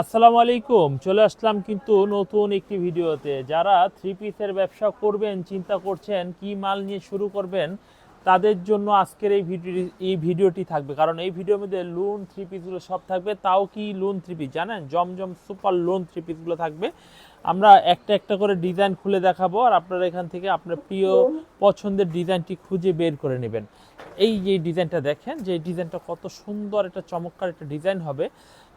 আসসালামু আলাইকুম। চলে আসলাম কিন্তু নতুন একটি ভিডিওতে। যারা থ্রি পিসের ব্যবসা করবেন, চিন্তা করছেন কি মাল নিয়ে শুরু করবেন, তাদের জন্য আজকের এই ভিডিও এই ভিডিওটি থাকবে। কারণ এই ভিডিওর মধ্যে লোন থ্রি পিসগুলো সব থাকবে। তাও কি লোন থ্রি পিস জানেন, জমজম সুপার লোন থ্রি পিসগুলো থাকবে। আমরা একটা একটা করে ডিজাইন খুলে দেখাবো আর আপনারা এখান থেকে আপনার প্রিয় পছন্দের ডিজাইনটি খুঁজে বের করে নেবেন। এই যে ডিজাইনটা দেখেন, যে ডিজাইনটা কত সুন্দর, একটা চমৎকার একটা ডিজাইন হবে।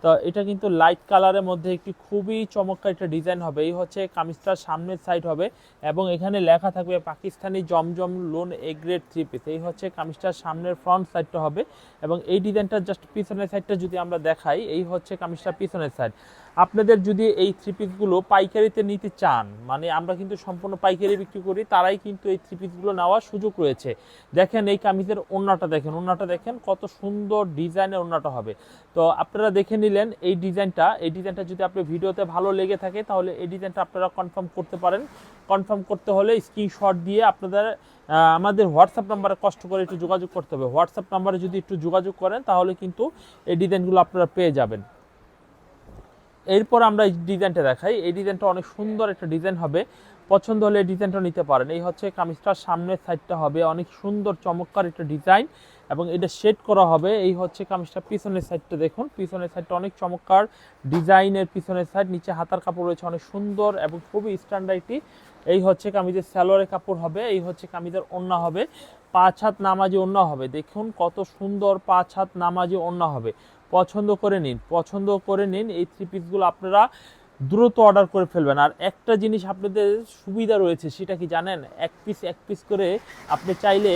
তো এটা কিন্তু লাইট কালারের মধ্যে একটি খুবই চমৎকার একটা ডিজাইন হবে। এই হচ্ছে কামিজটার সামনের সাইড হবে এবং এখানে লেখা থাকবে Pakistani Zamzam lawn A grade three piece এই হচ্ছে কামিজটার সামনের ফ্রন্ট সাইডটা হবে এবং এই ডিজাইনটার জাস্ট পিছনের সাইডটা যদি আমরা দেখাই, এই হচ্ছে কামিজটার পিছনের সাইড আপনাদের যদি এই থ্রি পিসগুলো পাইকারিতে নিতে চান মানে আমরা কিন্তু সম্পূর্ণ পাইকারি বিক্রি করি, তারাই কিন্তু এই থ্রি পিসগুলো নেওয়ার সুযোগ রয়েছে। দেখেন এই কামিজের ওন্নাটা দেখেন ওন্নাটা দেখেন কত সুন্দর ডিজাইনের ওন্নাটা হবে। তো আপনারা দেখে নিলেন এই ডিজাইনটা। এই ডিজাইনটা যদি আপনার ভিডিওতে ভালো লেগে থাকে, তাহলে এই ডিজাইনটা আপনারা কনফার্ম করতে পারেন। কনফার্ম করতে হলে স্ক্রিনশট দিয়ে আপনাদের আমাদের হোয়াটসঅ্যাপ নাম্বারে কষ্ট করে একটু যোগাযোগ করতে হবে। হোয়াটসঅ্যাপ নাম্বারে যদি একটু যোগাযোগ করেন, তাহলে কিন্তু এই ডিজাইনগুলো আপনারা পেয়ে যাবেন। এরপর আমরা এই ডিজাইনটা দেখাই। এই ডিজাইনটা অনেক সুন্দর একটা ডিজাইন হবে। পছন্দ হলে ডিজাইনটা নিতে পারেন। এই হচ্ছে কামিজটার সামনের সাইডটা হবে। অনেক সুন্দর, চমৎকার একটা ডিজাইন। এবং এটা শেড করা হবে, এই হচ্ছে কামিজটা পিছনের সাইডটা দেখুন। পিছনের সাইডটা অনেক চমৎকার ডিজাইনের পিছনের সাইড নিচে হাতার কাপড় রয়েছে অনেক সুন্দর এবং খুবই স্ট্যান্ডার্ডটি এই হচ্ছে কামিজের স্যালোয়ারের কাপড় হবে, এই হচ্ছে কামিজের ওন্না হবে। পাঁচ হাত নামাজি ওন্না হবে, দেখুন কত সুন্দর পাঁচ হাত নামাজি ওন্না হবে। পছন্দ করে নিন, পছন্দ করে নিন, এই থ্রি পিসগুলো আপনারা দ্রুত অর্ডার করে ফেলবেন। আর একটা জিনিস আপনাদের সুবিধা রয়েছে, সেটা কি জানেন? এক পিস এক পিস করে আপনি চাইলে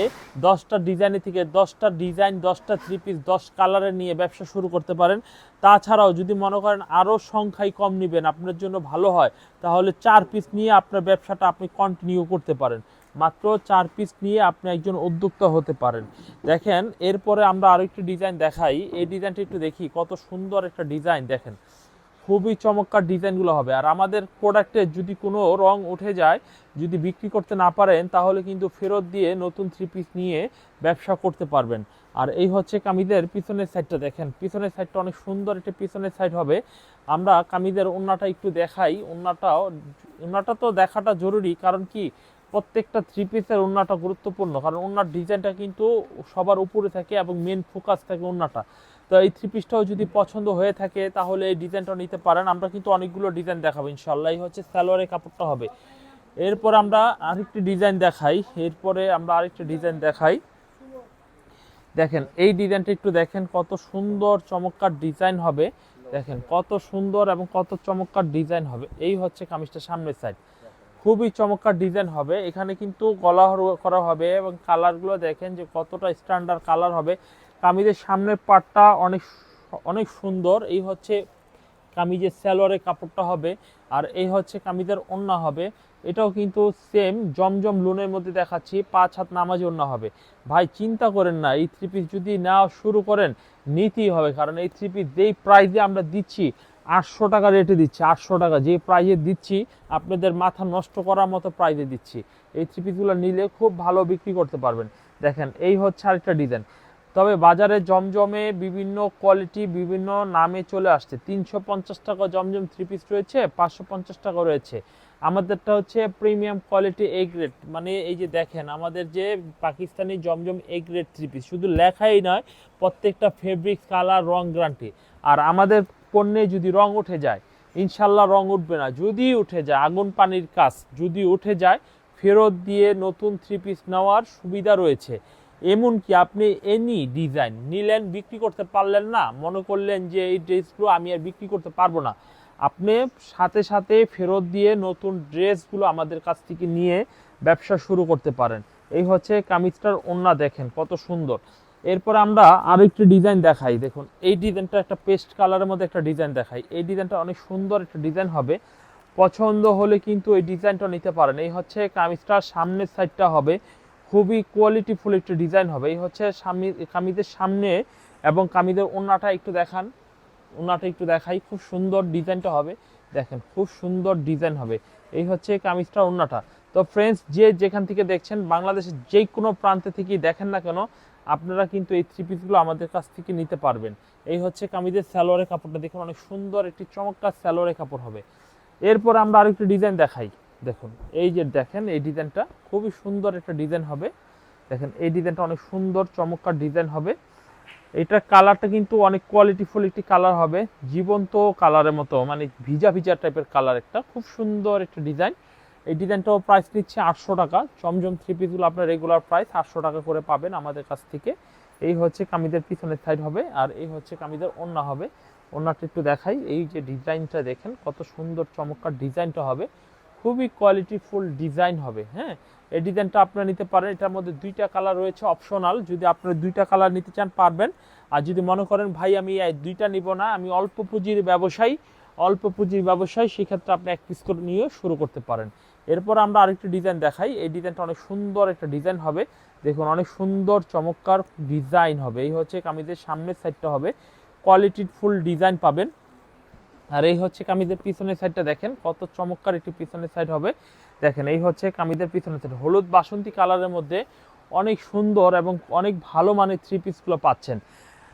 দশটা ডিজাইনের থেকে দশটা ডিজাইন দশটা থ্রি পিস দশ কালারের নিয়ে ব্যবসা শুরু করতে পারেন। তাছাড়াও যদি মনে করেন আরও সংখ্যায় কম নেবেন, আপনার জন্য ভালো হয়, তাহলে চার পিস নিয়ে আপনার ব্যবসাটা আপনি কন্টিনিউ করতে পারেন। মাত্র চার পিস নিয়ে আপনি একজন উদ্যোক্তা হতে পারেন। দেখেন, এরপরে আমরা আরও আরেকটি ডিজাইন দেখাই। এই ডিজাইনটা একটু দেখি, কত সুন্দর একটা ডিজাইন দেখেন। খুবই চমৎকার ডিজাইনগুলো হবে। আর আমাদের প্রোডাক্টের যদি কোনো রং উঠে যায়, যদি বিক্রি করতে না পারেন, তাহলে কিন্তু ফেরত দিয়ে নতুন থ্রি পিস নিয়ে ব্যবসা করতে পারবেন। আর এই হচ্ছে কামিজের পিছনের সাইডটা দেখেন। পিছনের সাইডটা অনেক সুন্দর একটা পিছনের সাইড হবে। আমরা কামিজের ওন্নাটা একটু দেখাই। ওন্নাটাও, ওন্নাটা তো দেখাটা জরুরি, কারণ কি? প্রত্যেকটা থ্রি পিসের ওন্নাটা গুরুত্বপূর্ণ। কারণ ওন্নার ডিজাইনটা কিন্তু সবার উপরে থাকে এবং মেন ফোকাস থাকে ওন্নাটা। তো এই থ্রি পিসটাও যদি পছন্দ হয়ে থাকে, তাহলে এই ডিজাইনটা নিতে পারেন। আমরা কিন্তু অনেকগুলো ডিজাইন দেখাবো ইনশাল্লাহ হচ্ছে সালোয়ারের কাপড়টা হবে। এরপর আমরা আরেকটি ডিজাইন দেখাই। এরপরে আমরা আরেকটি ডিজাইন দেখাই। দেখেন, এই ডিজাইনটা একটু দেখেন, কত সুন্দর, চমৎকার ডিজাইন হবে। দেখেন, কত সুন্দর এবং কত চমৎকার ডিজাইন হবে। এই হচ্ছে কামিজটা সামনের সাইড খুবই চমৎকার ডিজাইন হবে। এখানে কিন্তু গলা করা হবে এবং কালারগুলো দেখেন যে কতটা স্ট্যান্ডার্ড কালার হবে। কামিজের সামনের পার্টটা অনেক অনেক সুন্দর। এই হচ্ছে কামিজের স্যালোয়ারের কাপড়টা হবে আর এই হচ্ছে কামিজের ওন্না হবে। এটাও কিন্তু সেম জমজম লোনের মধ্যে দেখাচ্ছি, পাঁচ হাত নামাজি ওন্না হবে। ভাই, চিন্তা করেন না, এই থ্রি পিস যদি নেওয়া শুরু করেন, নিতেই হবে। কারণ এই থ্রি পিস যেই প্রাইসে আমরা দিচ্ছি, আটশো টাকা রেটে দিচ্ছি, আটশো টাকা। যে প্রাইজে দিচ্ছি, আপনাদের মাথা নষ্ট করার মতো প্রাইজে দিচ্ছি। এই থ্রি পিসগুলো নিলে খুব ভালো বিক্রি করতে পারবেন। দেখেন, এই হচ্ছে আরেকটা ডিজাইন তবে বাজারে জমজমে বিভিন্ন কোয়ালিটি বিভিন্ন নামে চলে আসছে। তিনশো পঞ্চাশ টাকা জমজম থ্রি পিস রয়েছে, পাঁচশো পঞ্চাশ টাকা রয়েছে। আমাদেরটা হচ্ছে প্রিমিয়াম কোয়ালিটি এ গ্রেড মানে এই যে দেখেন, আমাদের যে Pakistani Zamzam A grade three piece শুধু লেখাই নয়, প্রত্যেকটা ফেব্রিক কালার রং গ্রান্টি আর আমাদের পণ্যে যদি রং উঠে যায়, ইনশাল্লাহ রং উঠবে না। যদি উঠে যায়, আগুন পানির কাজ যদি উঠে যায়, ফেরত দিয়ে নতুন থ্রি পিস নেওয়ার সুবিধা রয়েছে। এমনকি আপনি এনি ডিজাইন নিলেন, বিক্রি করতে পারলেন না, মনে করলেন যে এই ড্রেসগুলো আমি আর বিক্রি করতে পারব না। আপনি সাথে সাথে ফেরত দিয়ে নতুন ড্রেসগুলো আমাদের কাছ থেকে নিয়ে ব্যবসা শুরু করতে পারেন। এই হচ্ছে কামিজটার ওন্না দেখেন, কত সুন্দর। এরপর আমরা আরেকটি ডিজাইন দেখাই। দেখুন, এই ডিজাইনটা একটা পেস্ট কালারের মধ্যে একটা ডিজাইন দেখাই। এই ডিজাইনটা অনেক সুন্দর একটা ডিজাইন হবে। পছন্দ হলে কিন্তু এই ডিজাইনটা নিতে পারেন। এই হচ্ছে কামিজটার সামনের সাইডটা হবে। খুবই কোয়ালিটিফুল একটি ডিজাইন হবে। এই হচ্ছে কামিজের সামনে এবং কামিজের ওন্নাটা একটু দেখান। ওন্নাটা একটু দেখাই, খুব সুন্দর ডিজাইনটা হবে। দেখেন, খুব সুন্দর ডিজাইন হবে। এই হচ্ছে কামিজটা ওন্নাটা। তো ফ্রেন্ডস যে যেখান থেকে দেখছেন, বাংলাদেশের যে কোনো প্রান্তে থেকেই দেখেন না কেন, আপনারা কিন্তু এই থ্রি পিসগুলো আমাদের কাছ থেকে নিতে পারবেন। এই হচ্ছে কামিজের স্যালোয়ারের কাপড়টা। দেখুন, অনেক সুন্দর একটি চমৎকার স্যালোয়ারের কাপড় হবে। এরপর আমরা আরেকটি ডিজাইন দেখাই। দেখুন, এই যে দেখেন, এই ডিজাইনটা খুবই সুন্দর একটা ডিজাইন হবে। দেখেন, এই ডিজাইনটা অনেক সুন্দর, চমৎকার ডিজাইন হবে। এটার কালারটা কিন্তু অনেক কোয়ালিটিফুল একটি কালার হবে, জীবন্ত কালারের মতো মানে ভিজা ভিজা টাইপের কালার একটা, খুব সুন্দর একটা ডিজাইন। এই ডিজাইনটাও প্রাইস নিচ্ছে আটশো টাকা, চমচম থ্রি পিসগুলো আপনার রেগুলার প্রাইস আটশো টাকা করে পাবেন আমাদের কাছ থেকে। এই হচ্ছে কামিদের পিছনের সাইড হবে, আর এই হচ্ছে কামিদের ওন্না হবে। ওন্নাটা একটু দেখাই, এই যে ডিজাইনটা দেখেন, কত সুন্দর, চমৎকার ডিজাইনটা হবে। খুবই কোয়ালিটিফুল ডিজাইন হবে হ্যাঁ? এই ডিজাইনটা আপনারা নিতে পারেন। এটার মধ্যে দুইটা কালার রয়েছে অপশনাল যদি আপনারা দুইটা কালার নিতে চান, পারবেন। আর যদি মনে করেন, ভাই, আমি দুইটা নিব না, আমি অল্প পুঁজির ব্যবসায়ী, অল্প পুঁজির ব্যবসায়ী, সেক্ষেত্রে আপনি এক পিস করে নিয়েও শুরু করতে পারেন। এরপর আমরা আরেকটি ডিজাইন দেখাই। এই ডিজাইনটা অনেক সুন্দর একটা ডিজাইন হবে। দেখুন, অনেক সুন্দর, চমৎকার ডিজাইন হবে। এই হচ্ছে কামিজের সামনের সাইডটা হবে। কোয়ালিটি ফুল ডিজাইন পাবেন। আর এই হচ্ছে কামিজের পিছনের সাইডটা দেখেন, কত চমৎকার একটি পিছনের সাইড হবে। দেখেন, এই হচ্ছে কামিজের পিছনের সাইড হলুদ বাসন্তী কালারের মধ্যে অনেক সুন্দর এবং অনেক ভালো মানের থ্রি পিসগুলো পাচ্ছেন।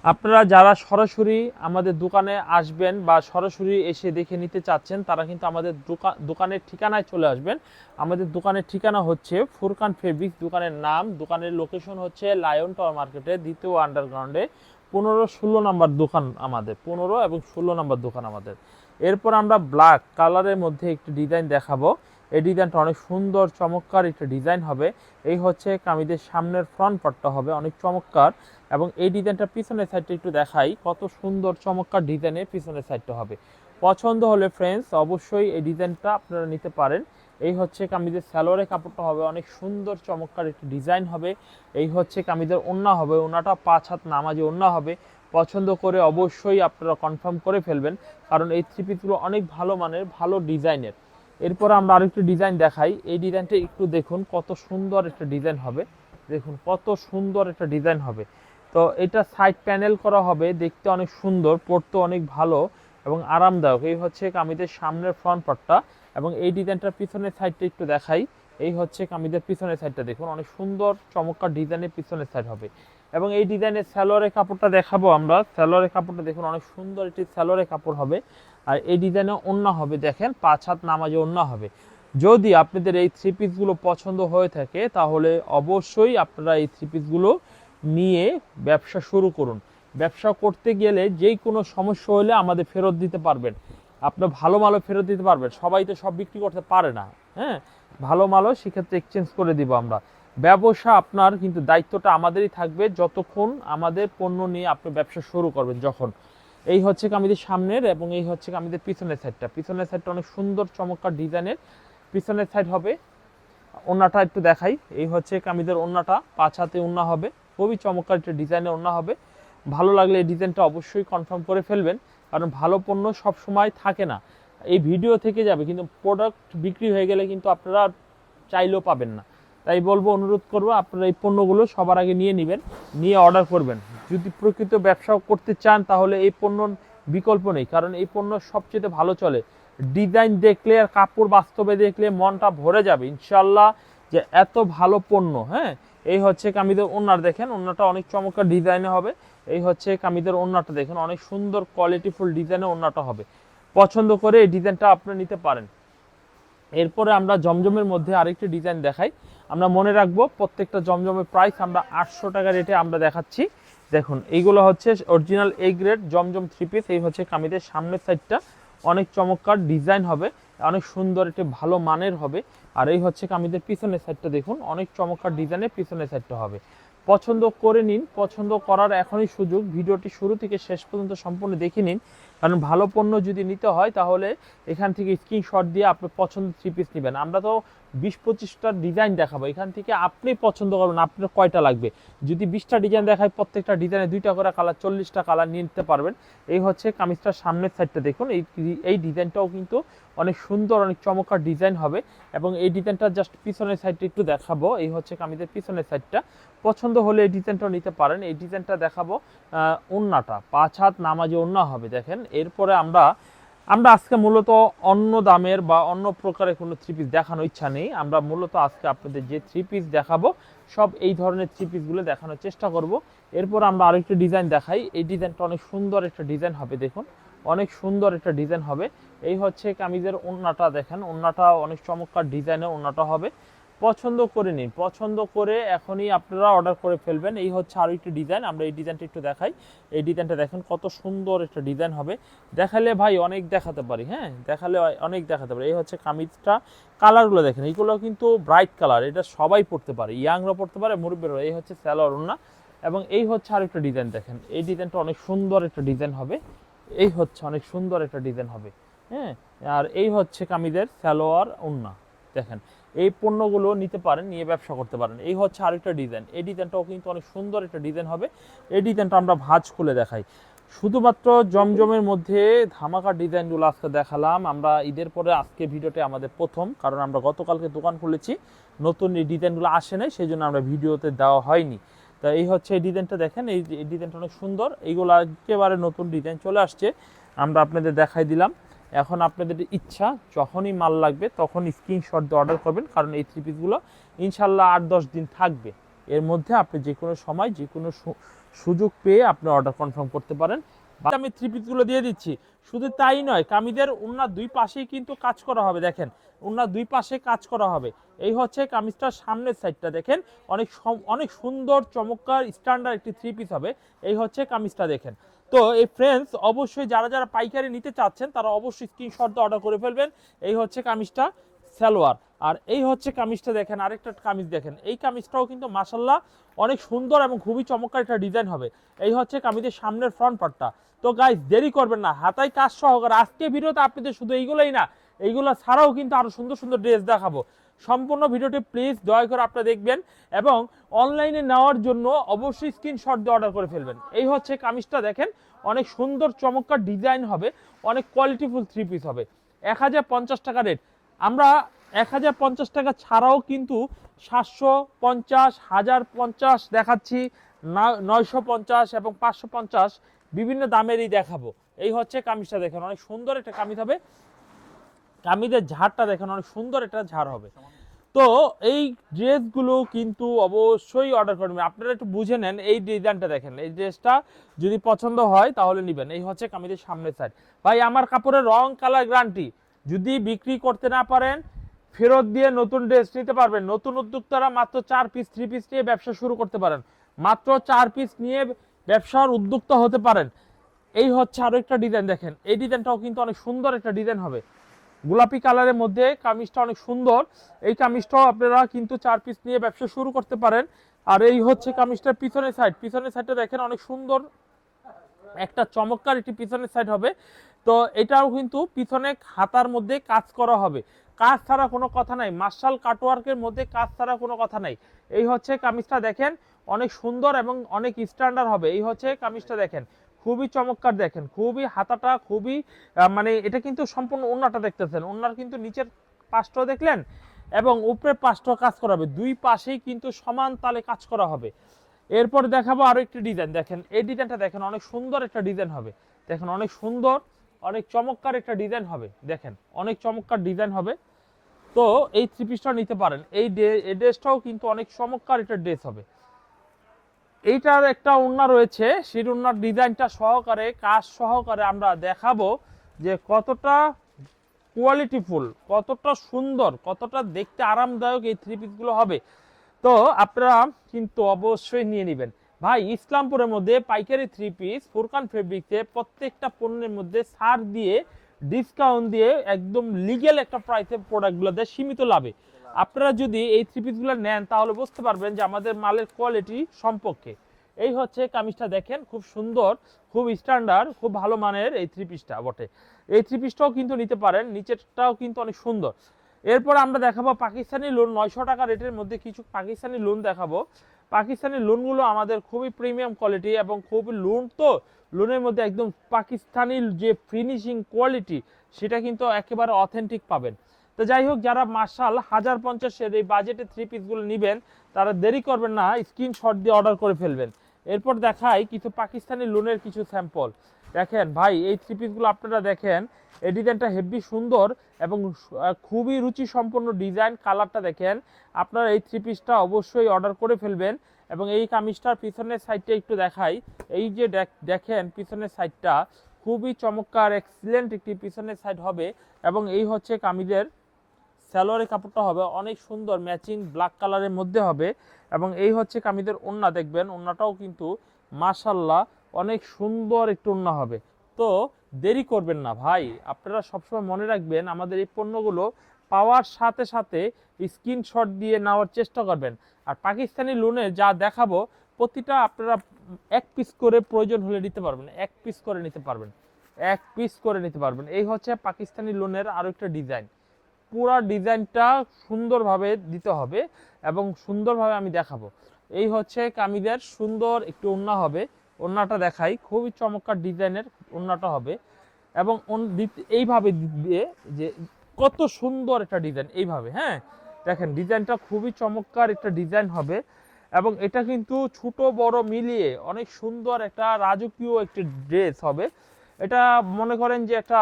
আপনারা যারা সরাসরি আমাদের দোকানে আসবেন বা সরাসরি এসে দেখে নিতে চাচ্ছেন, তারা কিন্তু আমাদের দোকান দোকানের ঠিকানায় চলে আসবেন। আমাদের দোকানের ঠিকানা হচ্ছে ফুরকান ফেব্রিক্স, দোকানের নাম, দোকানের লোকেশন হচ্ছে লায়ন টাওয়ার মার্কেটে, দ্বিতীয় আন্ডারগ্রাউন্ডে পনেরো ষোলো নাম্বার দোকান আমাদের, পনেরো এবং ষোলো নাম্বার দোকান আমাদের। এরপর আমরা ব্ল্যাক কালারের মধ্যে একটি ডিজাইন দেখাবো। এই ডিজাইনটা অনেক সুন্দর, চমৎকার একটা ডিজাইন হবে। এই হচ্ছে কামিদের সামনের ফ্রন্ট পার্টটা হবে, অনেক চমৎকার। এবং এই ডিজাইনটা পিছনের সাইডটা একটু দেখাই, কত সুন্দর, চমৎকার ডিজাইনের পিছনের সাইডটা হবে। পছন্দ হলে ফ্রেন্ডস অবশ্যই এই ডিজাইনটা আপনারা নিতে পারেন। এই হচ্ছে কামিজের স্যালোয়ারের কাপড়টা হবে, অনেক সুন্দর, চমৎকার একটি ডিজাইন হবে। এই হচ্ছে কামিজের ওন্না হবে, ওন্নাটা পাঁচ হাত নামাজে ওন্না হবে। পছন্দ করে অবশ্যই আপনারা কনফার্ম করে ফেলবেন, কারণ এই থ্রি পিসগুলো অনেক ভালো মানের, ভালো ডিজাইনের। এরপর আমরা আরেকটি ডিজাইন দেখাই। এই ডিজাইনটা একটু দেখুন, কত সুন্দর একটা ডিজাইন হবে। দেখুন, কত সুন্দর একটা ডিজাইন হবে। তো এটা সাইড প্যানেল করা হবে, দেখতে অনেক সুন্দর, পড়তে অনেক ভালো এবং আরামদায়ক। এই হচ্ছে কামিজের সামনের ফ্রন্ট পার্টটা এবং এই ডিজাইনটার পিছনের সাইডটা একটু দেখাই। এই হচ্ছে কামিজের পিছনের সাইডটা দেখুন, অনেক সুন্দর, চমৎকার ডিজাইনের পিছনের সাইড হবে। এবং এই ডিজাইনের স্যালোয়ারের কাপড়টা দেখাবো আমরা। স্যালোয়ারের কাপড়টা দেখুন, অনেক সুন্দর একটি স্যালোয়ারের কাপড় হবে। আর এই ডিজাইনে ওন্না হবে, দেখেন, পাঁচ হাত নামাজে ওন্না হবে। যদি আপনাদের এই থ্রি পিসগুলো পছন্দ হয়ে থাকে, তাহলে অবশ্যই আপনারা এই থ্রি পিসগুলো নিয়ে ব্যবসা শুরু করুন। ব্যবসা করতে গেলে যেই কোনো সমস্যা হলে আমাদের ফেরত দিতে পারবেন। আপনার ভালো মালও ফেরত দিতে পারবেন। সবাই তো সব বিক্রি করতে পারে না হ্যাঁ? ভালো মালও সেক্ষেত্রে এক্সচেঞ্জ করে দিব আমরা। ব্যবসা আপনার কিন্তু দায়িত্বটা আমাদেরই থাকবে যতক্ষণ আমাদের পণ্য নিয়ে আপনি ব্যবসা শুরু করবেন যখন। এই হচ্ছে কামিদের সামনের এবং এই হচ্ছে কামিদের পিছনের সাইডটা পিছনের সাইডটা অনেক সুন্দর চমৎকার ডিজাইনের। পিছনের সাইড হবে, ওন্নাটা একটু দেখাই। এই হচ্ছে কামিদের ওন্নাটা, পাঁচ হাতে হবে। খুবই চমৎকার একটা ডিজাইনের ওন্না হবে। ভালো লাগলে এই ডিজাইনটা অবশ্যই কনফার্ম করে ফেলবেন। কারণ ভালো পণ্য সব সময় থাকে না। এই ভিডিও থেকে যাবে, কিন্তু প্রোডাক্ট বিক্রি হয়ে গেলে কিন্তু আপনারা চাইলেও পাবেন না। তাই বলব, অনুরোধ করব, আপনারা এই পণ্যগুলো সবার আগে নিয়ে নেবেন, নিয়ে অর্ডার করবেন। যদি প্রকৃত ব্যবসা করতে চান, তাহলে এই পণ্য বিকল্প নেই, কারণ এই পণ্য সবচেয়ে ভালো চলে। ডিজাইন দেখলে আর কাপড় বাস্তবে দেখলে মনটা ভরে যাবে ইনশাল্লাহ যে এত ভালো পণ্য হ্যাঁ? এই হচ্ছে কামিদের ওনার দেখেন ওনাটা অনেক চমৎকার ডিজাইনে হবে। এই হচ্ছে কামিদের ওনাটা দেখেন, অনেক সুন্দর কোয়ালিটিফুল ডিজাইনে ওনাটা হবে। পছন্দ করে এই ডিজাইনটা আপনি নিতে পারেন। এরপরে আমরা জমজমের মধ্যে আরেকটি ডিজাইন দেখাই। আমরা মনে রাখব, প্রত্যেকটা জমজমের প্রাইস আমরা আটশো টাকা রেটে আমরা দেখাচ্ছি। দেখুন, এইগুলো হচ্ছে original A grade Zamzam three piece এই হচ্ছে কামিদের সামনের সাইডটা অনেক চমৎকার ডিজাইন হবে, অনেক সুন্দর, একটি ভালো মানের হবে। আর এই হচ্ছে কামিদের পিছনের সাইডটা দেখুন, অনেক চমৎকার ডিজাইনের পিছনের সাইডটা হবে। পছন্দ করে নিন, পছন্দ করার এখনই সুযোগ। ভিডিওটি শুরু থেকে শেষ পর্যন্ত সম্পূর্ণ দেখে নিন। কারণ ভালো পণ্য যদি নিতে হয়, তাহলে এখান থেকে স্ক্রিনশট দিয়ে আপনি পছন্দ থ্রি পিস নেবেন। আমরা তো বিশ পঁচিশটা ডিজাইন দেখাবো। এখান থেকে আপনি পছন্দ করবেন, আপনার কয়টা লাগবে? যদি বিশটা ডিজাইন দেখায় প্রত্যেকটা ডিজাইনে দুইটা করে কালার চল্লিশটা কালার নিয়ে নিতে পারবেন। এই হচ্ছে কামিজটার সামনের সাইডটা দেখুন। এই এই ডিজাইনটাও কিন্তু অনেক সুন্দর, অনেক চমৎকার ডিজাইন হবে। এবং এই ডিজাইনটা জাস্ট পিছনের সাইডটা একটু দেখাবো। এই হচ্ছে কামিজের পিছনের সাইডটা পছন্দ হলে এই ডিজাইনটাও নিতে পারেন। এই ডিজাইনটা দেখাবো ওন্নাটা। পাঁচ হাত নামাজে ওন্না হবে, দেখেন। এরপরে আমরা আমরা আজকে মূলত অন্য দামের বা অন্য প্রকারের কোনো থ্রি পিস দেখানোর ইচ্ছা নেই। আমরা মূলত আজকে আপনাদের যে থ্রি পিস দেখাবো, সব এই ধরনের থ্রি পিসগুলো দেখানোর চেষ্টা করব। এরপর আমরা আরেকটা ডিজাইন দেখাই। এই ডিজাইনটা অনেক সুন্দর একটা ডিজাইন হবে, দেখুন। অনেক সুন্দর একটা ডিজাইন হবে। এই হচ্ছে কামিজের ওন্নাটা, দেখেন। ওন্নাটা অনেক চমৎকার ডিজাইনের ওন্নাটা হবে। পছন্দ করে নিন। পছন্দ করে এখনই আপনারা অর্ডার করে ফেলবেন। এই হচ্ছে আরও একটি ডিজাইন আমরা এই ডিজাইনটা একটু দেখাই। এই ডিজাইনটা দেখেন কত সুন্দর একটা ডিজাইন হবে। দেখালে ভাই অনেক দেখাতে পারি হ্যাঁ? দেখালে অনেক দেখাতে পারি। এই হচ্ছে কামিজটা। কালারগুলো দেখেন এইগুলো কিন্তু ব্রাইট কালার এটা সবাই পড়তে পারে। ইয়াংরা পড়তে পারে মুরব্বীরা এই হচ্ছে স্যালোয়ার ওন্না এবং এই হচ্ছে আর একটা ডিজাইন দেখেন। এই ডিজাইনটা অনেক সুন্দর একটা ডিজাইন হবে। এই হচ্ছে অনেক সুন্দর একটা ডিজাইন হবে। হ্যাঁ? আর এই হচ্ছে কামিজের সালোয়ার ওন্না দেখেন। এই পণ্যগুলো নিতে পারেন, নিয়ে ব্যবসা করতে পারেন। এই হচ্ছে আরেকটা ডিজাইন এই ডিজাইনটাও কিন্তু অনেক সুন্দর একটা ডিজাইন হবে। এই ডিজাইনটা আমরা ভাঁজ খুলে দেখাই। শুধুমাত্র জমজমের মধ্যে ধামাকা ডিজাইনগুলো আজকে দেখালাম। আমরা ঈদের পরে আজকে ভিডিওতে আমাদের প্রথম, কারণ আমরা গতকালকে দোকান খুলেছি। নতুন এই ডিজাইনগুলো আসে নাই সেই জন্য আমরা ভিডিওতে দেওয়া হয়নি। তা এই হচ্ছে এই ডিজাইনটা দেখেন, এই ডিজাইনটা অনেক সুন্দর। এইগুলো একেবারে নতুন ডিজাইন চলে আসছে। আমরা আপনাদের দেখাই দিলাম। এখন আপনাদের ইচ্ছা, যখনই মাল লাগবে তখন স্ক্রিনশট দিয়ে অর্ডার করবেন, কারণ এই থ্রি পিসগুলো ইনশাল্লাহ আট দশ দিন থাকবে। এর মধ্যে আপনি যে কোনো সময়, যে কোনো সুযোগ পেয়ে আপনি অর্ডার কনফার্ম করতে পারেন। আমি থ্রি পিসগুলো দিয়ে দিচ্ছি। শুধু তাই নয়, কামিদের ওনার দুই পাশেই কিন্তু কাজ করা হবে, দেখেন। ওনার দুই পাশে কাজ করা হবে। এই হচ্ছে কামিজটার সামনের সাইডটা দেখেন। অনেক অনেক সুন্দর, চমৎকার স্ট্যান্ডার্ড একটি থ্রি পিস হবে। এই হচ্ছে কামিজটা দেখেন। তো এই ফ্রেন্ডস অবশ্যই যারা যারা পাইকারি নিতে চাচ্ছেন, তারা অবশ্যই স্ক্রিনশট দিয়ে অর্ডার করে ফেলবেন। এই হচ্ছে কামিজটা সালোয়ার। আর এই হচ্ছে কামিজটা দেখেন, আরেকটা কামিজ দেখেন। এই কামিজটাও কিন্তু মাসাল্লাহ অনেক সুন্দর এবং খুবই চমৎকার একটা ডিজাইন হবে। এই হচ্ছে কামিজের সামনের ফ্রন্ট পার্টটা তো গাইজ দেরি করবেন না। হাতায় কাজ সহকারে আজকে ভিডিওতে আপনাদের শুধু এইগুলোই না, এইগুলো ছাড়াও কিন্তু আরও সুন্দর সুন্দর ড্রেস দেখাবো। সম্পূর্ণ ভিডিওটি প্লিজ দয়া করে আপনারা দেখবেন এবং অনলাইনে নেওয়ার জন্য অবশ্যই স্ক্রিনশট দিয়ে অর্ডার করে ফেলবেন। এই হচ্ছে কামিজটা, দেখেন। অনেক সুন্দর, চমৎকার ডিজাইন হবে। অনেক কোয়ালিটিফুল থ্রি পিস হবে। এক হাজার পঞ্চাশ টাকা রেট আমরা এক হাজার পঞ্চাশ টাকা ছাড়াও কিন্তু সাতশো পঞ্চাশ, হাজার পঞ্চাশ দেখাচ্ছি নয়শো পঞ্চাশ এবং পাঁচশো পঞ্চাশ বিভিন্ন দামেরই দেখাবো। এই হচ্ছে কামিজটা, দেখেন। অনেক সুন্দর একটা কামিজ হবে। কামিজের ঝাড়টা দেখেন, অনেক সুন্দর একটা ঝাড় হবে। তো এই ড্রেসগুলো কিন্তু অবশ্যই অর্ডার করবেন আপনারা একটু বুঝে নেন এই ডিজাইনটা দেখেন। এই ড্রেসটা যদি পছন্দ হয় তাহলে নেবেন। এই হচ্ছে কামিজের সামনের সাইড ভাই, আমার কাপড়ের রং কালার গ্যারান্টি যদি বিক্রি করতে না পারেন, ফেরত দিয়ে নতুন ড্রেস নিতে পারবেন। নতুন উদ্যোক্তারা মাত্র চার পিস থ্রি পিস নিয়ে ব্যবসা শুরু করতে পারেন। মাত্র চার পিস নিয়ে ব্যবসার উদ্যোক্তা হতে পারেন। এই হচ্ছে আরও একটা ডিজাইন দেখেন। এই ডিজাইনটাও কিন্তু অনেক সুন্দর একটা ডিজাইন হবে। গোলাপি কালারের মধ্যে কামিজটা অনেক সুন্দর। এই কামিজটাও আপনারা কিন্তু চার পিস নিয়ে ব্যবসা শুরু করতে পারেন। আর এই হচ্ছে কামিজটার পিছনের সাইড পিছনের সাইডটা দেখেন অনেক সুন্দর। একটা চমৎকার একটি পিছনের সাইড হবে। তো এটাও কিন্তু পিছনে হাতার মধ্যে কাজ করা হবে। কাজ ছাড়া কোনো কথা নাই। মার্শাল কাটওয়ার্কের মধ্যে কাজ ছাড়া কোনো কথা নাই। এই হচ্ছে কামিজটা দেখেন অনেক সুন্দর এবং অনেক স্ট্যান্ডার্ড হবে। এই হচ্ছে কামিজটা দেখেন। খুবই চমৎকার দেখেন, খুবই হাতাটা, খুবই মানে এটা কিন্তু সম্পূর্ণ ওন্নাটা দেখতেছেন। ওন্নার কিন্তু নিচের পাশটাও দেখলেন এবং উপরের পাশটাও কাজ করা হবে। দুই পাশেই কিন্তু সমান তালে কাজ করা হবে। এরপর দেখাবো আরও একটি ডিজাইন। দেখেন, এই ডিজাইনটা দেখেন, অনেক সুন্দর একটা ডিজাইন হবে। দেখেন, অনেক সুন্দর, অনেক চমৎকার একটা ডিজাইন হবে। দেখেন, অনেক চমৎকার ডিজাইন হবে। তো এই থ্রি পিসটা নিতে পারেন। এই ড্রেসটাও কিন্তু অনেক চমৎকার একটা ড্রেস হবে। এইটার একটা ওড়না রয়েছে। সেই ওড়নার ডিজাইনটা সহকারে, কাজ সহকারে আমরা দেখাবো যে কতটা কোয়ালিটিফুল কতটা সুন্দর, কতটা দেখতে আরামদায়ক এই থ্রি পিসগুলো হবে। তো আপনারা কিন্তু অবশ্যই নিয়ে নেবেন। ভাই, ইসলামপুরের মধ্যে পাইকারি থ্রি পিস ফুরকান ফেব্রিক্সে প্রত্যেকটা পণ্যের মধ্যে ছাড় দিয়ে ডিসকাউন্ট দিয়ে একদম লিগেল একটা প্রাইসে প্রোডাক্টগুলো দেয় সীমিত লাভে। আপনারা যদি এই থ্রি পিসগুলো নেন, তাহলে বুঝতে পারবেন যে আমাদের মালের কোয়ালিটি সম্পর্কে। এই হচ্ছে কামিজটা দেখেন, খুব সুন্দর, খুব স্ট্যান্ডার্ড খুব ভালো মানের এই থ্রি পিসটা বটে। এই থ্রি পিসটাও কিন্তু নিতে পারেন, নিচেরটাও কিন্তু অনেক সুন্দর। এরপর আমরা দেখাবো পাকিস্তানি লোন নয়শো টাকা রেটের মধ্যে কিছু পাকিস্তানি লোন দেখাবো। পাকিস্তানি লোনগুলো আমাদের খুবই প্রিমিয়াম কোয়ালিটি এবং খুবই লোন তো লোনের মধ্যে একদম পাকিস্তানি যে ফিনিশিং কোয়ালিটি সেটা কিন্তু একেবারে অথেন্টিক পাবেন। তো যাই হোক, যারা মার্শাল হাজার পঞ্চাশের এই বাজেটে থ্রি পিসগুলো নেবেন, তারা দেরি করবেন না স্ক্রিনশট দিয়ে অর্ডার করে ফেলবেন। এরপর দেখাই কিছু পাকিস্তানি লোনের কিছু স্যাম্পল দেখেন ভাই, এই থ্রি পিসগুলো আপনারা দেখেন এই ডিজাইনটা হেভি সুন্দর এবং খুবই রুচি সম্পন্ন ডিজাইন কালারটা দেখেন। আপনারা এই থ্রি পিসটা অবশ্যই অর্ডার করে ফেলবেন এবং এই কামিজটার পিছনের সাইডটা একটু দেখাই। এই যে দেখ- দেখেন পিছনের সাইডটা খুবই চমৎকার এক্সিলেন্ট একটি পিছনের সাইড হবে এবং এই হচ্ছে কামিজের স্যালোয়ারের কাপড়টা হবে, অনেক সুন্দর ম্যাচিং ব্ল্যাক কালারের মধ্যে হবে এবং এই হচ্ছে কামিদের ওন্না দেখবেন ওন্নাটাও কিন্তু মাশাল্লাহ অনেক সুন্দর একটু ওন্না হবে। তো দেরি করবেন না ভাই, আপনারা সবসময় মনে রাখবেন আমাদের এই পণ্যগুলো পাওয়ার সাথে সাথে স্ক্রিনশট দিয়ে নেওয়ার চেষ্টা করবেন। আর পাকিস্তানি লোনে যা দেখাবো, প্রতিটা আপনারা এক পিস করে প্রয়োজন হলে নিতে পারবেন, এক পিস করে নিতে পারবেন, এক পিস করে নিতে পারবেন। এই হচ্ছে পাকিস্তানি লোনের আরও একটা ডিজাইন পুরা ডিজাইনটা সুন্দরভাবে দিতে হবে এবং সুন্দরভাবে আমি দেখাবো। এই হচ্ছে কামিজের সুন্দর একটু ওন্না হবে। ওন্নাটা দেখাই, খুবই চমৎকার ডিজাইনের ওন্নাটা হবে এবং এইভাবে দিয়ে যে কত সুন্দর একটা ডিজাইন, এইভাবে হ্যাঁ? দেখেন, ডিজাইনটা খুবই চমৎকার একটা ডিজাইন হবে এবং এটা কিন্তু ছোট বড় মিলিয়ে অনেক সুন্দর একটা রাজকীয় একটি ড্রেস হবে। এটা মনে করেন যে একটা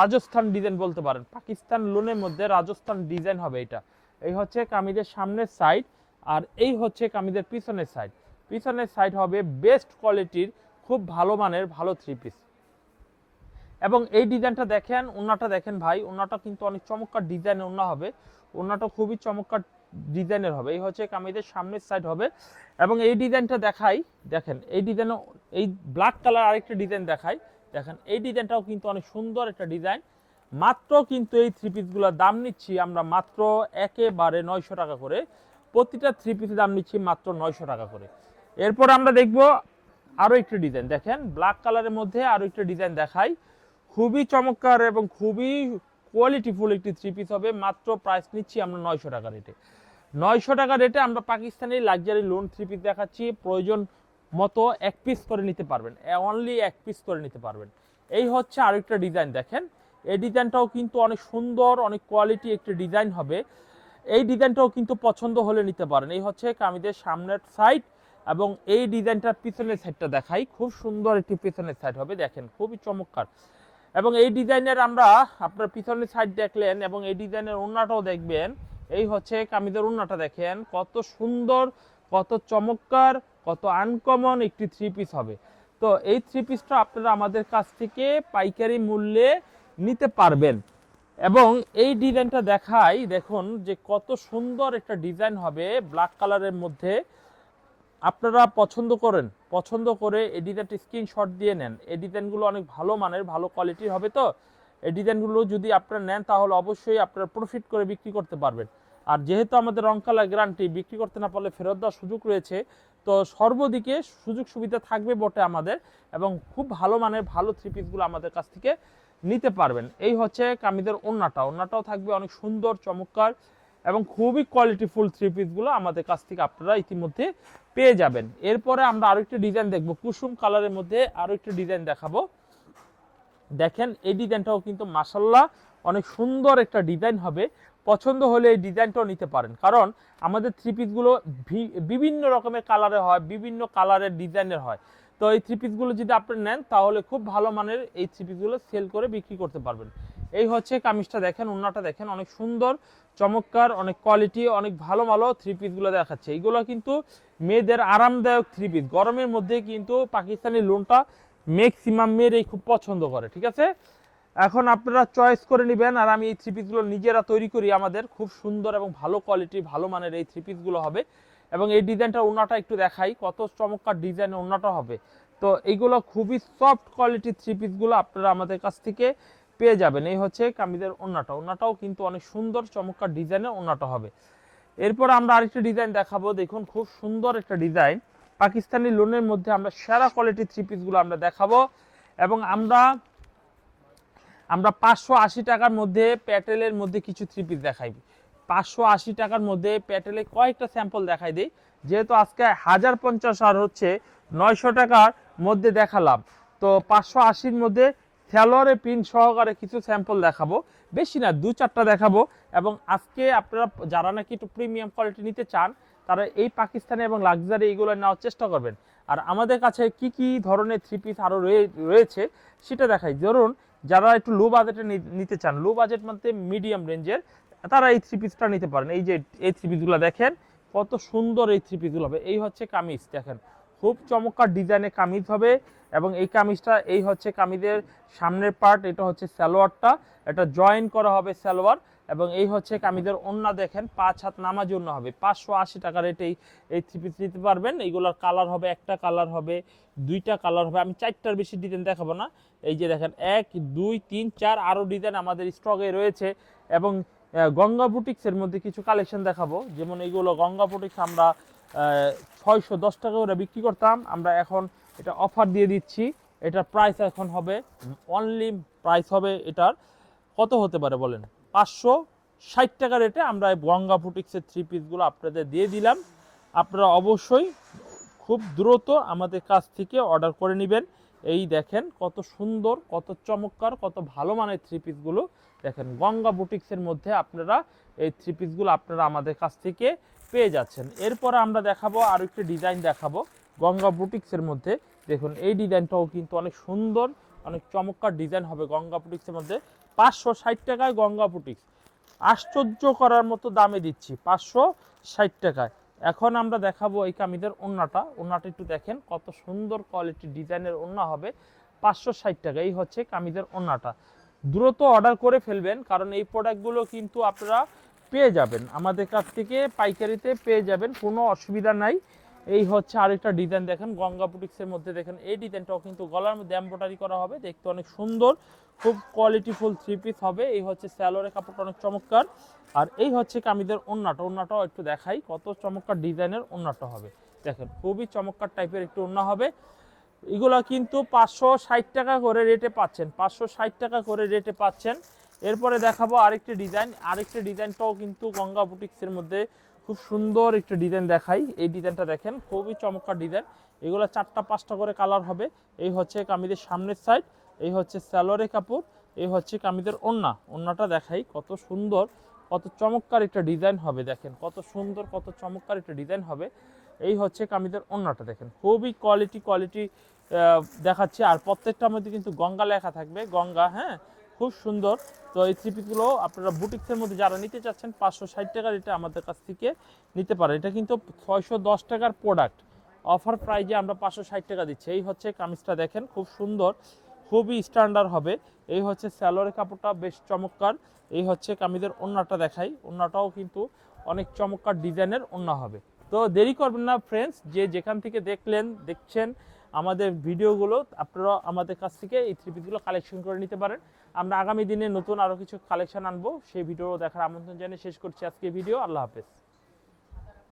রাজস্থান ডিজাইন বলতে পারেন। পাকিস্তান লোনের মধ্যে রাজস্থান ডিজাইন হবে এটা। এই হচ্ছে কামিজের সামনের সাইড আর এই হচ্ছে কামিজের পিছনের সাইড পিছনের সাইড হবে বেস্ট কোয়ালিটির খুব ভালো মানের ভালো থ্রি পিস এবং এই ডিজাইনটা দেখেন, ওনাটা দেখেন ভাই, ওনাটা কিন্তু অনেক চমৎকার ডিজাইনের ওনা হবে। ওনাটা খুবই চমৎকার ডিজাইনের হবে। এই হচ্ছে কামিজের সামনের সাইড হবে। এবং এই ডিজাইনটা দেখাই, দেখেন, এই ডিজাইন এই ব্ল্যাক কালার আরেকটা ডিজাইন দেখাই। দেখেন, এই ডিজাইনটাও কিন্তু অনেক সুন্দর একটা ডিজাইন। মাত্র কিন্তু এই থ্রি পিসগুলোর দাম নিচ্ছি আমরা মাত্র একেবারে নয়শো টাকা করে। প্রতিটা থ্রি পিসের দাম নিচ্ছি মাত্র নয়শো টাকা করে। এরপর আমরা দেখব আরও একটি ডিজাইন। দেখেন ব্ল্যাক কালারের মধ্যে আরও একটি ডিজাইন দেখাই। খুবই চমৎকার এবং খুবই কোয়ালিটিফুল একটি থ্রি পিস হবে। মাত্র প্রাইস নিচ্ছি আমরা নয়শো টাকা রেটে নয়শো টাকা রেটে আমরা Pakistani luxury lawn three piece দেখাচ্ছি। প্রয়োজন মতো এক পিস করে নিতে পারবেন। অনলি এক পিস করে নিতে পারবেন। এই হচ্ছে আরেকটা ডিজাইন দেখেন। এই ডিজাইনটাও কিন্তু অনেক সুন্দর, অনেক কোয়ালিটি একটি ডিজাইন হবে। এই ডিজাইনটাও কিন্তু পছন্দ হলে নিতে পারেন। এই হচ্ছে কামিজের সামনের সাইড এবং এই ডিজাইনটার পিছনের সাইডটা দেখাই। খুব সুন্দর একটি পিছনের সাইড হবে, দেখেন, খুবই চমৎকার। এবং এই ডিজাইনের আমরা আপনার পিছনের সাইড দেখলেন এবং এই ডিজাইনের ওন্নাটাও দেখবেন। এই হচ্ছে কামিজের ওন্নাটা দেখেন, কত সুন্দর, কত চমৎকার কত আনকমন একটি থ্রি পিস হবে। তো এই থ্রি পিসটা আপনারা আমাদের কাছ থেকে পাইকারি মূল্যে নিতে পারবেন। এবং এই ডিজাইনটা দেখাই, দেখুন যে কত সুন্দর একটা ডিজাইন হবে ব্ল্যাক কালারের মধ্যে। আপনারা পছন্দ করেন, পছন্দ করে এই ডিজাইনটা স্ক্রিনশট দিয়ে নেন। এই ডিজাইনগুলো অনেক ভালো মানের, ভালো কোয়ালিটির হবে তো। এই ডিজাইনগুলো যদি আপনারা নেন, তাহলে অবশ্যই আপনারা প্রফিট করে বিক্রি করতে পারবেন। আর যেহেতু আমাদের রং কালার গ্যারান্টি বিক্রি করতে না পারলে ফেরত দেওয়ার সুযোগ রয়েছে, তো সর্বদিকে সুযোগ সুবিধা থাকবে বটে আমাদের এবং খুব ভালো মানের ভালো থ্রি পিসগুলো আমাদের কাছ থেকে নিতে পারবেন। এই হচ্ছে কামিদের ওন্নাটা ওন্নাটাও থাকবে অনেক সুন্দর, চমৎকার এবং খুবই কোয়ালিটিফুল থ্রি পিসগুলো আমাদের কাছ থেকে আপনারা ইতিমধ্যে পেয়ে যাবেন। এরপরে আমরা আরও একটা ডিজাইন দেখব। কুসুম কালারের মধ্যে আরও একটি ডিজাইন দেখাবো। দেখেন, এই ডিজাইনটাও কিন্তু মাসাল্লাহ অনেক সুন্দর একটা ডিজাইন হবে। পছন্দ হলে এই ডিজাইনটাও নিতে পারেন। কারণ আমাদের থ্রি পিসগুলো বিভিন্ন রকমের কালারে হয়, বিভিন্ন কালারের ডিজাইনের হয়। তো এই থ্রি পিসগুলো যদি আপনি নেন, তাহলে খুব ভালো মানের এই থ্রি পিসগুলো সেল করে বিক্রি করতে পারবেন। এই হচ্ছে কামিজটা দেখেন ওন্নাটা দেখেন, অনেক সুন্দর, চমৎকার, অনেক কোয়ালিটি অনেক ভালো ভালো থ্রি পিসগুলো দেখাচ্ছে। এইগুলো কিন্তু মেয়েদের আরামদায়ক থ্রি পিস গরমের মধ্যে কিন্তু পাকিস্তানি লোনটা ম্যাক্সিমাম মেয়েরাই খুব পছন্দ করে, ঠিক আছে? এখন আপনারা চয়েস করে নেবেন আর আমি এই থ্রি পিসগুলো নিজেরা তৈরি করি আমাদের। খুব সুন্দর এবং ভালো কোয়ালিটি ভালো মানের এই থ্রি পিসগুলো হবে। এবং এই ডিজাইনটা ওনাটা একটু দেখাই, কত চমৎকার ডিজাইন ওনাটা হবে। তো এইগুলো খুবই সফট কোয়ালিটির থ্রি পিসগুলো আপনারা আমাদের কাছ থেকে পেয়ে যাবেন। এই হচ্ছে কামিজের ওনাটা ওনাটাও কিন্তু অনেক সুন্দর, চমৎকার ডিজাইনের ওনাটা হবে। এরপর আমরা আরেকটা ডিজাইন দেখাবো। দেখুন, খুব সুন্দর একটা ডিজাইন পাকিস্তানি লোনের মধ্যে আমরা সেরা কোয়ালিটির থ্রি পিসগুলো আমরা দেখাবো। এবং আমরা আমরা পাঁচশো আশি টাকার মধ্যে প্যাটেলের মধ্যে কিছু থ্রি পিস দেখাই। পাঁচশো আশি টাকার মধ্যে প্যাটেলে কয়েকটা স্যাম্পল দেখাই দিই। যেহেতু আজকে হাজার পঞ্চাশ আর হচ্ছে নয়শো টাকার মধ্যে দেখালাম, তো পাঁচশো আশির মধ্যে স্যালোয়ারে পিন সহকারে কিছু স্যাম্পল দেখাবো। বেশি না, দু চারটা দেখাবো। এবং আজকে আপনারা যারা নাকি একটু প্রিমিয়াম কোয়ালিটি নিতে চান, তারা এই পাকিস্তানে এবং লাক্সারি এইগুলো নেওয়ার চেষ্টা করবেন। আর আমাদের কাছে কি কি ধরনের থ্রি পিস আরও রয়েছে, সেটা দেখাই। ধরুন যারা একটু লো বাজেটে নিতে চান লো বাজেট মধ্যে মিডিয়াম রেঞ্জের তারা এই থ্রি পিসটা নিতে পারেন। এই যে, এই থ্রি পিসগুলো দেখেন, কত সুন্দর এই থ্রি পিসগুলো হবে। এই হচ্ছে কামিজ, দেখেন। খুব চমৎকার ডিজাইনে কামিজ হবে এবং এই কামিজটা, এই হচ্ছে কামিজের সামনের পার্ট এটা হচ্ছে সালোয়ারটা, এটা জয়েন করা হবে সালোয়ার। এবং এই হচ্ছে কামিদের ওন্না দেখেন, পাঁচ হাত নামাজ ওন্না হবে। পাঁচশো আশি টাকা রেটে এই থ্রি পিস নিতে পারবেন। এইগুলোর কালার হবে, একটা কালার হবে, দুইটা কালার হবে। আমি চারটার বেশি ডিজাইন দেখাবো না। এই যে দেখেন, এক, দুই, তিন, চার আরও ডিজাইন আমাদের স্টকে রয়েছে। এবং গঙ্গা বুটিক্সের মধ্যে কিছু কালেকশন দেখাবো। যেমন এইগুলো গঙ্গা বুটিক্স আমরা ছয়শো দশ টাকা করে বিক্রি করতাম। আমরা এখন এটা অফার দিয়ে দিচ্ছি। এটার প্রাইস এখন হবে অনলি প্রাইস হবে এটার, কত হতে পারে বলেন? পাঁচশো ষাট টাকা রেটে আমরা এই গঙ্গা বুটিক্সের থ্রি পিসগুলো আপনাদের দিয়ে দিলাম। আপনারা অবশ্যই খুব দ্রুত আমাদের কাছ থেকে অর্ডার করে নেবেন। এই দেখেন কত সুন্দর, কত চমৎকার, কত ভালো মানের থ্রি পিসগুলো দেখেন গঙ্গা বুটিক্সের মধ্যে আপনারা এই থ্রি পিসগুলো আপনারা আমাদের কাছ থেকে পেয়ে যাচ্ছেন। এরপরে আমরা দেখাবো আর একটি ডিজাইন দেখাবো গঙ্গা বুটিক্সের মধ্যে। দেখুন, এই ডিজাইনটাও কিন্তু অনেক সুন্দর, অনেক চমৎকার ডিজাইন হবে গঙ্গা বুটিক্সের মধ্যে। পাঁচশো ষাট টাকায় গঙ্গা বুটিক্স আশ্চর্য করার মতো দামে দিচ্ছি, পাঁচশো ষাট টাকায়। এখন আমরা দেখাবো এই কামিদের ওন্নাটা। ওন্নাটা একটু দেখেন, কত সুন্দর কোয়ালিটির ডিজাইনের ওন্না হবে। পাঁচশো ষাট টাকা, এই হচ্ছে কামিদের ওন্নাটা। দ্রুত অর্ডার করে ফেলবেন, কারণ এই প্রোডাক্টগুলো কিন্তু আপনারা পেয়ে যাবেন। আমাদের কাছ থেকে পাইকারিতে পেয়ে যাবেন, কোনো অসুবিধা নাই। এই হচ্ছে আরেকটা ডিজাইন দেখেন, গঙ্গা বুটিক্সের মধ্যে দেখেন। এই ডিজাইনটাও কিন্তু গলার মধ্যে এম্ব্রয়ডারি করা হবে, দেখতে অনেক সুন্দর, খুব কোয়ালিটিফুল থ্রি পিস হবে। এই হচ্ছে স্যালোরের কাপড়টা অনেক চমৎকার। আর এই হচ্ছে কামিদের ওন্নাটা, ওন্নাটাও একটু দেখাই, কত চমৎকার ডিজাইনের ওন্নাটা হবে। দেখেন, খুবই চমৎকার টাইপের একটু ওন্না হবে। এগুলো কিন্তু পাঁচশো ষাট টাকা করে রেটে পাচ্ছেন, পাঁচশো ষাট টাকা করে রেটে পাচ্ছেন। এরপরে দেখাবো আরেকটি ডিজাইন আরেকটি ডিজাইনটাও কিন্তু গঙ্গা বুটিক্সের মধ্যে খুব সুন্দর একটা ডিজাইন দেখাই। এই ডিজাইনটা দেখেন, খুবই চমৎকার ডিজাইন। এগুলো চারটা পাঁচটা করে কালার হবে। এই হচ্ছে কামিদের সামনের সাইড এই হচ্ছে স্যালোরে কাপড়, এই হচ্ছে কামিদের ওন্না ওন্নাটা দেখাই, কত সুন্দর, কত চমৎকার একটা ডিজাইন হবে দেখেন, কত সুন্দর, কত চমৎকার একটা ডিজাইন হবে। এই হচ্ছে কামিদের ওন্নাটা দেখেন, খুবই কোয়ালিটি কোয়ালিটি দেখাচ্ছে। আর প্রত্যেকটার মধ্যে কিন্তু গঙ্গা লেখা থাকবে। গঙ্গা হ্যাঁ? খুব সুন্দর। তো এই থ্রি আপনারা বুটিক্সের মধ্যে যারা নিতে চাচ্ছেন, পাঁচশো ষাট টাকার এটা আমাদের কাছ থেকে নিতে পারে এটা কিন্তু ছয়শো দশ টাকার প্রোডাক্ট অফার প্রাইজে আমরা পাঁচশো ষাট টাকা দিচ্ছি। এই হচ্ছে কামিজটা দেখেন, খুব সুন্দর। খুবই স্ট্যান্ডার্ড হবে। এই হচ্ছে স্যালোরের কাপড়টা, বেশ চমৎকার। এই হচ্ছে কামিজের ওন্নাটা দেখাই। ওন্নাটাও কিন্তু অনেক চমৎকার ডিজাইনের ওন্না হবে। তো দেরি করবেন না ফ্রেন্ডস যে যেখান থেকে দেখলেন, দেখছেন আমাদের ভিডিওগুলো আপনারা আমাদের কাছ থেকে এই থ্রি পিসগুলো কালেকশন করে নিতে পারেন। আমরা আগামী দিনে নতুন আরও কিছু কালেকশন আনব। সেই ভিডিও দেখার আমন্ত্রণ জানিয়ে শেষ করছি আজকে ভিডিও। আল্লাহ হাফেজ।